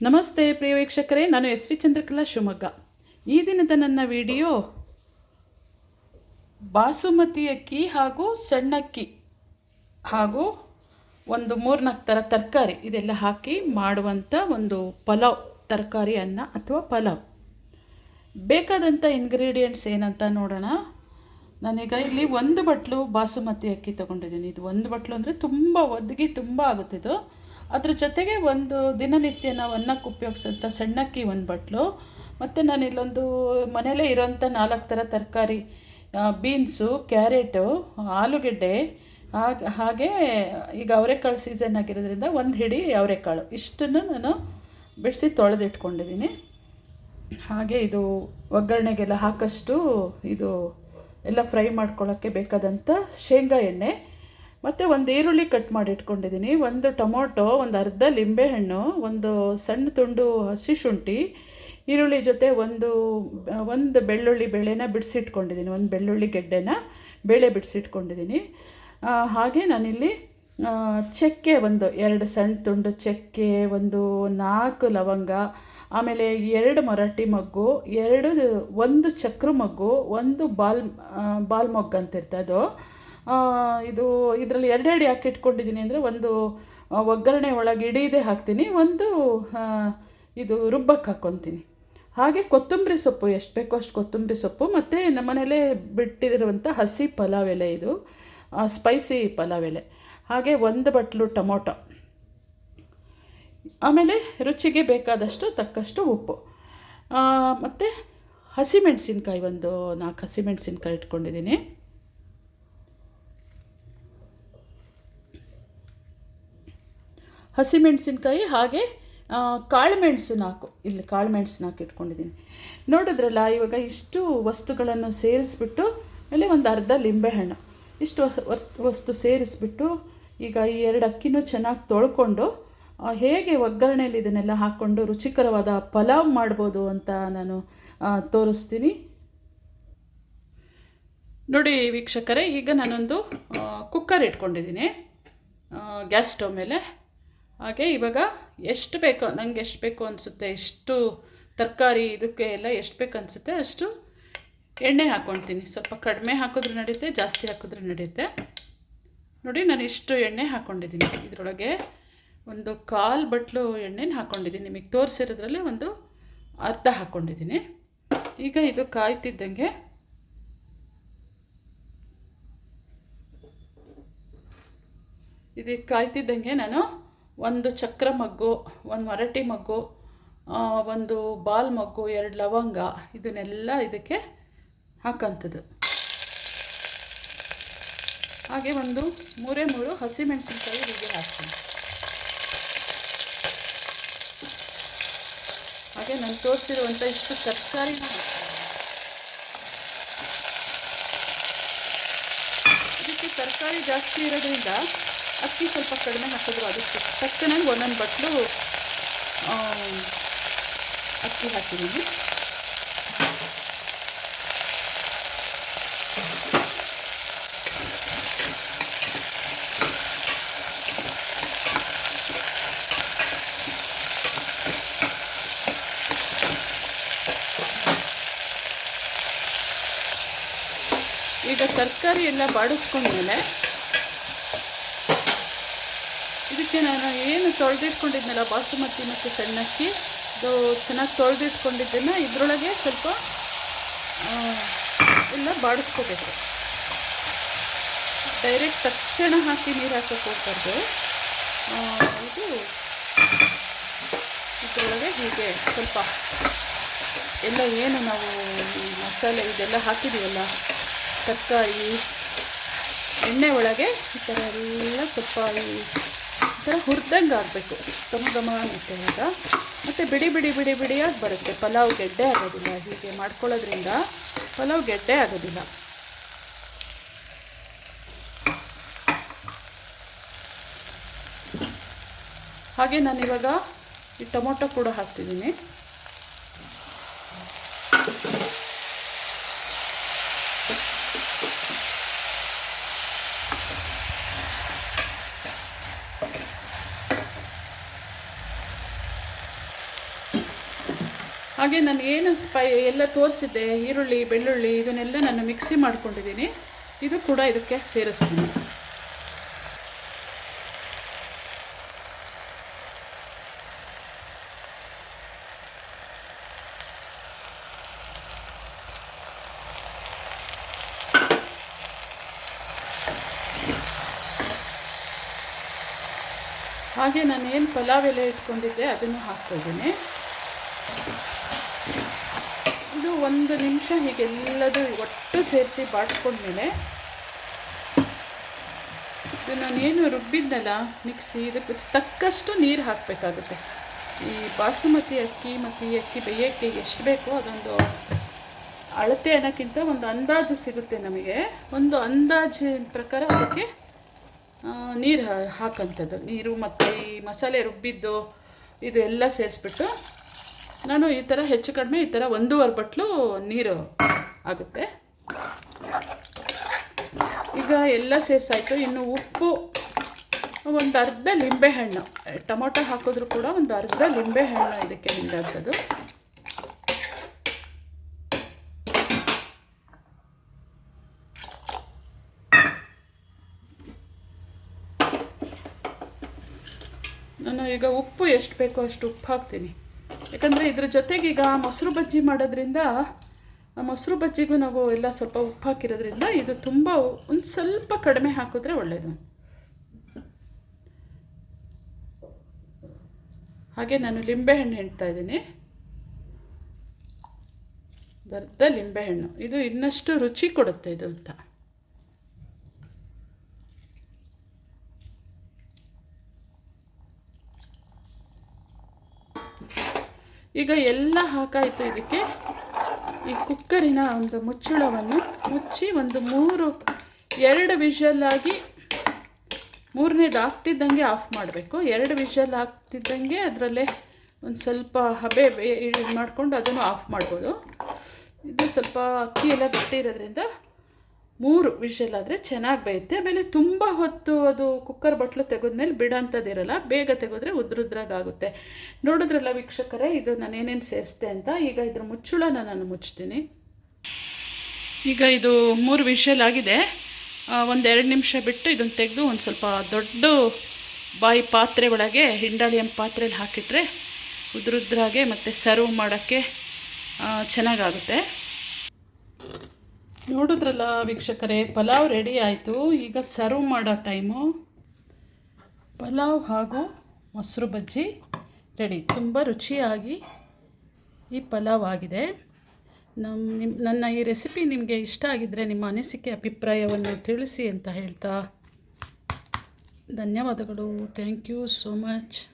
ನಮಸ್ತೆ ಪ್ರಿಯ ವೀಕ್ಷಕರೇ, ನಾನು ಎಸ್ ವಿ ಚಂದ್ರಕಲಾ ಶಿವಮೊಗ್ಗ. ಈ ದಿನದ ನನ್ನ ವಿಡಿಯೋ ಬಾಸುಮತಿ ಅಕ್ಕಿ ಹಾಗೂ ಸಣ್ಣಕ್ಕಿ ಹಾಗೂ ಒಂದು ಮೂರ್ನಾಲ್ಕು ಥರ ತರಕಾರಿ ಇದೆಲ್ಲ ಹಾಕಿ ಮಾಡುವಂಥ ಒಂದು ಪಲಾವ್, ತರಕಾರಿ ಅನ್ನ ಅಥವಾ ಪಲಾವ್. ಬೇಕಾದಂಥ ಇಂಗ್ರೀಡಿಯೆಂಟ್ಸ್ ಏನಂತ ನೋಡೋಣ. ನಾನೀಗ ಇಲ್ಲಿ ಒಂದು ಬಟ್ಲು ಬಾಸುಮತಿ ಅಕ್ಕಿ ತೊಗೊಂಡಿದ್ದೀನಿ. ಇದು ಒಂದು ಬಟ್ಲು ಅಂದರೆ ತುಂಬ ಒದಗಿ ತುಂಬ ಆಗುತ್ತಿದ್ದು ಅದ್ರ ಜೊತೆಗೆ ಒಂದು ದಿನನಿತ್ಯ ನಾವು ಅನ್ನಕ್ಕೆ ಉಪಯೋಗಿಸುವಂಥ ಸಣ್ಣಕ್ಕಿ ಒಂದು ಬಟ್ಲು, ಮತ್ತು ನಾನು ಇಲ್ಲೊಂದು ಮನೆಯಲ್ಲೇ ಇರೋಂಥ ನಾಲ್ಕು ಥರ ತರಕಾರಿ ಬೀನ್ಸು, ಕ್ಯಾರೆಟು, ಆಲೂಗೆಡ್ಡೆ, ಹಾಗೆ ಹಾಗೆ ಈಗ ಅವರೆಕಾಳು ಸೀಸನ್ ಆಗಿರೋದ್ರಿಂದ ಒಂದು ಹಿಡಿ ಅವರೆಕಾಳು. ಇಷ್ಟನ್ನು ನಾನು ಬಿಡಿಸಿ ತೊಳೆದಿಟ್ಕೊಂಡಿದ್ದೀನಿ. ಹಾಗೆ ಇದು ಒಗ್ಗರಣೆಗೆಲ್ಲ ಹಾಕಷ್ಟು ಇದು ಎಲ್ಲ ಫ್ರೈ ಮಾಡ್ಕೊಳ್ಳೋಕ್ಕೆ ಬೇಕಾದಂಥ ಶೇಂಗಾ ಎಣ್ಣೆ. ಮತ್ತು ಒಂದು ಈರುಳ್ಳಿ ಕಟ್ ಮಾಡಿ ಇಟ್ಕೊಂಡಿದ್ದೀನಿ. ಒಂದು ಟೊಮೊಟೊ, ಒಂದು ಅರ್ಧ ಲಿಂಬೆಹಣ್ಣು, ಒಂದು ಸಣ್ಣ ತುಂಡು ಹಸಿ ಶುಂಠಿ, ಈರುಳ್ಳಿ ಜೊತೆ ಒಂದು ಒಂದು ಬೆಳ್ಳುಳ್ಳಿ ಬೇಳೆನ ಬಿಡಿಸಿಟ್ಕೊಂಡಿದ್ದೀನಿ. ಒಂದು ಬೆಳ್ಳುಳ್ಳಿ ಗೆಡ್ಡೆನ ಬೇಳೆ ಬಿಡಿಸಿಟ್ಕೊಂಡಿದ್ದೀನಿ. ಹಾಗೆ ನಾನಿಲ್ಲಿ ಚಕ್ಕೆ ಒಂದು ಎರಡು ಸಣ್ಣ ತುಂಡು ಚಕ್ಕೆ, ಒಂದು ನಾಲ್ಕು ಲವಂಗ, ಆಮೇಲೆ ಎರಡು ಮರಾಠಿ ಮಗ್ಗು, ಎರಡು, ಒಂದು ಚಕ್ರ ಮಗ್ಗು, ಒಂದು ಬಾಲ್ ಬಾಲ್ ಮೊಗ್ಗು ಅಂತಿರ್ತದೋ ಇದು ಇದರಲ್ಲಿ ಎರಡೆರಡು ಯಾಕೆ ಇಟ್ಕೊಂಡಿದ್ದೀನಿ ಅಂದರೆ ಒಂದು ಒಗ್ಗರಣೆ ಒಳಗೆ ಇಡೀದೆ ಹಾಕ್ತೀನಿ. ಒಂದು ಇದು ರುಬ್ಬಕ್ಕೆ ಹಾಕ್ಕೊತೀನಿ ಹಾಗೆ ಕೊತ್ತಂಬರಿ ಸೊಪ್ಪು, ಎಷ್ಟು ಬೇಕೋ ಅಷ್ಟು ಕೊತ್ತಂಬರಿ ಸೊಪ್ಪು, ಮತ್ತು ನಮ್ಮನೇಲೇ ಬಿಟ್ಟಿರುವಂಥ ಹಸಿ ಪಲಾವ್ ಎಲೆ ಇದು ಸ್ಪೈಸಿ ಪಲಾವ್ ಎಲೆ. ಹಾಗೆ ಒಂದು ಬಟ್ಲು ಟೊಮೊಟೊ. ಆಮೇಲೆ ರುಚಿಗೆ ಬೇಕಾದಷ್ಟು ತಕ್ಕಷ್ಟು ಉಪ್ಪು. ಮತ್ತು ಹಸಿಮೆಣಸಿನ್ಕಾಯಿ ಒಂದು ನಾಲ್ಕು ಹಸಿಮೆಣಸಿನ್ಕಾಯಿ ಇಟ್ಕೊಂಡಿದ್ದೀನಿ. ಹಸಿಮೆಣಸಿನ್ಕಾಯಿ ಹಾಗೆ ಕಾಳು ಮೆಣಸು ಇಲ್ಲಿ ಕಾಳು ನಾಲ್ಕು ಇಟ್ಕೊಂಡಿದ್ದೀನಿ. ನೋಡಿದ್ರಲ್ಲ, ಇವಾಗ ಇಷ್ಟು ವಸ್ತುಗಳನ್ನು ಸೇರಿಸ್ಬಿಟ್ಟು ಆಮೇಲೆ ಒಂದು ಅರ್ಧ ಲಿಂಬೆಹಣ್ಣು ಇಷ್ಟು ವಸ್ತು ಸೇರಿಸ್ಬಿಟ್ಟು, ಈಗ ಈ ಎರಡು ಅಕ್ಕಿನೂ ಚೆನ್ನಾಗಿ ತೊಳ್ಕೊಂಡು ಹೇಗೆ ಒಗ್ಗರಣೆಯಲ್ಲಿ ಇದನ್ನೆಲ್ಲ ಹಾಕ್ಕೊಂಡು ರುಚಿಕರವಾದ ಪಲಾವ್ ಮಾಡ್ಬೋದು ಅಂತ ನಾನು ತೋರಿಸ್ತೀನಿ. ನೋಡಿ ವೀಕ್ಷಕರೇ, ಈಗ ನಾನೊಂದು ಕುಕ್ಕರ್ ಇಟ್ಕೊಂಡಿದ್ದೀನಿ. ಗ್ಯಾಸ್ ಸ್ಟವ್ ಮೇಲೆ. ಹಾಗೆ ಇವಾಗ ಎಷ್ಟು ಬೇಕೋ ನನಗೆ ಎಷ್ಟು ಬೇಕು ಅನಿಸುತ್ತೆ, ಎಷ್ಟು ತರಕಾರಿ ಇದಕ್ಕೆ ಎಲ್ಲ ಎಷ್ಟು ಬೇಕು ಅನಿಸುತ್ತೆ, ಅಷ್ಟು ಎಣ್ಣೆ ಹಾಕ್ಕೊಳ್ತೀನಿ. ಸ್ವಲ್ಪ ಕಡಿಮೆ ಹಾಕಿದ್ರೆ ನಡೆಯುತ್ತೆ, ಜಾಸ್ತಿ ಹಾಕಿದ್ರೆ ನಡೆಯುತ್ತೆ. ನೋಡಿ, ನಾನು ಇಷ್ಟು ಎಣ್ಣೆ ಹಾಕ್ಕೊಂಡಿದ್ದೀನಿ. ಇದರೊಳಗೆ ಒಂದು ಕಾಲು ಬಟ್ಲು ಎಣ್ಣೆನ ಹಾಕ್ಕೊಂಡಿದ್ದೀನಿ. ನಿಮಗೆ ತೋರಿಸಿರೋದ್ರಲ್ಲಿ ಒಂದು ಅರ್ಧ ಹಾಕ್ಕೊಂಡಿದ್ದೀನಿ. ಈಗ ಇದು ಕಾಯ್ತಿದ್ದಂಗೆ ಇದು ಕಾಯ್ತಿದ್ದಂಗೆ ನಾನು ಒಂದು ಚಕ್ರ ಮಗ್ಗು, ಒಂದು ಮರಟಿ ಮಗ್ಗು ಒಂದು ಬಾಲ್ ಮಗ್ಗು, ಎರಡು ಲವಂಗ, ಇದನ್ನೆಲ್ಲ ಇದಕ್ಕೆ ಹಾಕೋಂಥದ್ದು ಹಾಗೆ ಒಂದು ಮೂರೇ ಮೂರು ಹಸಿಮೆಣಸಿನ್ಕಾಯಿ ಹೀಗೆ ಹಾಕ್ತೀನಿ. ಹಾಗೆ ನಾನು ತೋರಿಸಿರುವಂಥ ಇಷ್ಟು ಹಾಕ್ತೀನಿ ಇದಕ್ಕೆ ತರಕಾರಿ ಜಾಸ್ತಿ ಇರೋದ್ರಿಂದ ಅಕ್ಕಿ ಸ್ವಲ್ಪ ಕಡಿಮೆ ಹಾಕಿದ್ರು ಅದಕ್ಕೆ ತಕ್ಕನಾಗಿ ಒಂದೊಂದು ಬಟ್ಲು ಅಕ್ಕಿ ಹಾಕಿದ್ದೀನಿ ಈಗ ತರಕಾರಿ ಎಲ್ಲ ಬಾಡಿಸ್ಕೊಂಡ್ಮೇಲೆ ಇದಕ್ಕೆ ನಾನು ಏನು ತೊಳೆದಿಟ್ಕೊಂಡಿದ್ನಲ್ಲ ಬಾಸುಮತಿ ಮತ್ತು ಸಣ್ಣಕ್ಕಿ ಇದು ಚೆನ್ನಾಗಿ ತೊಳೆದಿಟ್ಕೊಂಡಿದ್ದನ್ನು ಇದರೊಳಗೆ ಸ್ವಲ್ಪ ಎಲ್ಲ ಬಾಡಿಸ್ಕೋಬೇಕು. ಡೈರೆಕ್ಟ್ ತಕ್ಷಣ ಹಾಕಿ ನೀರು ಹಾಕೋಕೆ ಹೋಗ್ಬಾರ್ದು. ಇದು ಇದರೊಳಗೆ ಹೀಗೆ ಸ್ವಲ್ಪ ಎಲ್ಲ ಏನು ನಾವು ಮಸಾಲೆ ಇದೆಲ್ಲ ಹಾಕಿದ್ದೀವಲ್ಲ ತರಕಾರಿ, ಎಣ್ಣೆ ಒಳಗೆ ಈ ಥರ ಎಲ್ಲ ಸ್ವಲ್ಪ ಥರ ಹುರಿದಂಗೆ ಆಗಬೇಕು. ಘಮ ಘಮ ಅನ್ನುತ್ತೆ ಈಗ. ಮತ್ತು ಬಿಡಿ ಬಿಡಿ ಬಿಡಿ ಬಿಡಿಯಾಗಿ ಬರುತ್ತೆ. ಪಲಾವ್ ಗೆಡ್ಡೆ ಆಗೋದಿಲ್ಲ. ಹೀಗೆ ಮಾಡ್ಕೊಳ್ಳೋದ್ರಿಂದ ಪಲಾವ್ ಗೆಡ್ಡೆ ಆಗೋದಿಲ್ಲ. ಹಾಗೆ ನಾನಿವಾಗ ಈ ಟೊಮೊಟೊ ಕೂಡ ಹಾಕ್ತಿದ್ದೀನಿ. ಹಾಗೆ ನಾನು ಏನು ಸ್ಪೈ ಎಲ್ಲ ತೋರಿಸಿದ್ದೆ, ಈರುಳ್ಳಿ, ಬೆಳ್ಳುಳ್ಳಿ ಇದನ್ನೆಲ್ಲ ನಾನು ಮಿಕ್ಸಿ ಮಾಡ್ಕೊಂಡಿದ್ದೀನಿ. ಇದು ಕೂಡ ಇದಕ್ಕೆ ಸೇರಿಸ್ತೀನಿ. ಹಾಗೆ ನಾನು ಏನು ಪಲಾವ್ ಎಲೆ ಇಟ್ಕೊಂಡಿದ್ದೆ ಅದನ್ನು ಹಾಕ್ತಿದ್ದೀನಿ ಒಂದು ನಿಮಿಷ ಹೀಗೆಲ್ಲದೂ ಒಟ್ಟು ಸೇರಿಸಿ ಬಾಡಿಸ್ಕೊಂಡ್ಮೇಲೆ ಇದು ನಾನೇನು ರುಬ್ಬಿದ್ನಲ್ಲ ಮಿಕ್ಸಿ, ಇದಕ್ಕೆ ತಕ್ಕಷ್ಟು ನೀರು ಹಾಕಬೇಕಾಗುತ್ತೆ. ಈ ಬಾಸುಮತಿ ಅಕ್ಕಿ ಮತ್ತು ಈ ಅಕ್ಕಿ ಬೇಯೋಕ್ಕೆ ಎಷ್ಟು ಬೇಕೋ ಅದೊಂದು ಅಳತೆ ಅನ್ನೋಕ್ಕಿಂತ ಒಂದು ಅಂದಾಜು ಸಿಗುತ್ತೆ ನಮಗೆ. ಒಂದು ಅಂದಾಜಿನ ಪ್ರಕಾರ ಅದಕ್ಕೆ ನೀರು ಹಾಕೋಂಥದ್ದು. ನೀರು ಮತ್ತು ಈ ಮಸಾಲೆ ರುಬ್ಬಿದ್ದು ಇದು ಎಲ್ಲ ಸೇರಿಸ್ಬಿಟ್ಟು ನಾನು ಈ ಥರ ಹೆಚ್ಚು ಕಡಿಮೆ ಈ ಥರ ಒಂದೂವರೆ ಬಟ್ಲು ನೀರು ಆಗುತ್ತೆ. ಈಗ ಎಲ್ಲ ಸೇರಿಸಾಯಿತು. ಇನ್ನು ಉಪ್ಪು, ಒಂದು ಅರ್ಧ ಲಿಂಬೆಹಣ್ಣು ಟೊಮೊಟೊ ಹಾಕಿದ್ರು ಕೂಡ ಒಂದು ಅರ್ಧ ಲಿಂಬೆಹಣ್ಣು ಇದಕ್ಕೆ ಹಿಂಡಾಗ್ತದ್ದು ನಾನು ಈಗ ಉಪ್ಪು ಎಷ್ಟು ಬೇಕೋ ಅಷ್ಟು ಉಪ್ಪು ಹಾಕ್ತೀನಿ. ಯಾಕಂದರೆ ಇದ್ರ ಜೊತೆಗೆ ಈಗ ಮೊಸರು ಬಜ್ಜಿ ಮಾಡೋದ್ರಿಂದ ಮೊಸರು ಬಜ್ಜಿಗೂ ನಾವು ಎಲ್ಲ ಸ್ವಲ್ಪ ಉಪ್ಪು ಹಾಕಿರೋದ್ರಿಂದ ಇದು ತುಂಬ ಒಂದು ಸ್ವಲ್ಪ ಕಡಿಮೆ ಹಾಕಿದ್ರೆ ಒಳ್ಳೆಯದು ಹಾಗೆ ನಾನು ಲಿಂಬೆಹಣ್ಣು ಹೇಳ್ತಾ ಇದ್ದೀನಿ. ಅರ್ಧ ಲಿಂಬೆಹಣ್ಣು. ಇದು ಇನ್ನಷ್ಟು ರುಚಿ ಕೊಡುತ್ತೆ ಇದು ಅಂತ. ಈಗ ಎಲ್ಲ ಹಾಕಾಯಿತು ಇದಕ್ಕೆ. ಈ ಕುಕ್ಕರಿನ ಒಂದು ಮುಚ್ಚಳವನ್ನು ಮುಚ್ಚಿ ಒಂದು ಮೂರು, ಎರಡು ವಿಷಲ್ಲಾಗಿ ಮೂರನೇದು ಆಗ್ತಿದ್ದಂಗೆ ಆಫ್ ಮಾಡಬೇಕು. ಎರಡು ವಿಷಲ್ ಆಗ್ತಿದ್ದಂಗೆ ಅದರಲ್ಲೇ ಒಂದು ಸ್ವಲ್ಪ ಹಬೆ ಇದು ಮಾಡಿಕೊಂಡು ಅದನ್ನು ಆಫ್ ಮಾಡ್ಬೋದು. ಇದು ಸ್ವಲ್ಪ ಅಕ್ಕಿ ಎಲ್ಲ ಗಟ್ಟಿ ಇರೋದ್ರಿಂದ ಮೂರು ವಿಷಲ್ ಆದರೆ ಚೆನ್ನಾಗಿ ಬೇಯುತ್ತೆ. ಆಮೇಲೆ ತುಂಬ ಹೊತ್ತು ಅದು ಕುಕ್ಕರ್ ಬಟ್ಲು ತೆಗೆದ್ಮೇಲೆ ಬಿಡೋಂಥದ್ದಿರಲ್ಲ ಬೇಗ ತೆಗೆದ್ರೆ ಉದ್ರುದ್ರಾಗುತ್ತೆ ನೋಡಿದ್ರಲ್ಲ ವೀಕ್ಷಕರೇ, ಇದು ನಾನು ಏನೇನು ಸೇರಿಸ್ದೆ ಅಂತ. ಈಗ ಇದ್ರ ಮುಚ್ಚುಳನ ನಾನು ಮುಚ್ತೀನಿ. ಈಗ ಇದು ಮೂರು ವಿಷಲ್ ಆಗಿದೆ. ಒಂದೆರಡು ನಿಮಿಷ ಬಿಟ್ಟು ಇದನ್ನು ತೆಗೆದು ಒಂದು ಸ್ವಲ್ಪ ದೊಡ್ಡ ಬಾಯಿ ಪಾತ್ರೆ ಒಳಗೆ ಹಿಂಡಾಳಿಯಂ ಪಾತ್ರೆಯಲ್ಲಿ ಹಾಕಿಟ್ರೆ ಉದ್ರುದ್ರಾಗೆ ಮತ್ತು ಸರ್ವ್ ಮಾಡೋಕ್ಕೆ ಚೆನ್ನಾಗಾಗುತ್ತೆ. ನೋಡಿದ್ರಲ್ಲ ವೀಕ್ಷಕರೇ, ಪಲಾವ್ ರೆಡಿ ಆಯಿತು. ಈಗ ಸರ್ವ್ ಮಾಡೋ ಟೈಮು ಪಲಾವ್ ಹಾಗೂ ಮೊಸರು ಬಜ್ಜಿ ರೆಡಿ ತುಂಬ ರುಚಿಯಾಗಿ ಈ ಪಲಾವ್ ಆಗಿದೆ. ನಮ್ಮ ನಿಮ್ಮ ನನ್ನ ಈ ರೆಸಿಪಿ ನಿಮಗೆ ಇಷ್ಟ ಆಗಿದ್ದರೆ ನಿಮ್ಮ ಅನಿಸಿಕೆ, ಅಭಿಪ್ರಾಯವನ್ನು ತಿಳಿಸಿ ಅಂತ ಹೇಳ್ತಾ ಧನ್ಯವಾದಗಳು. Thank you so much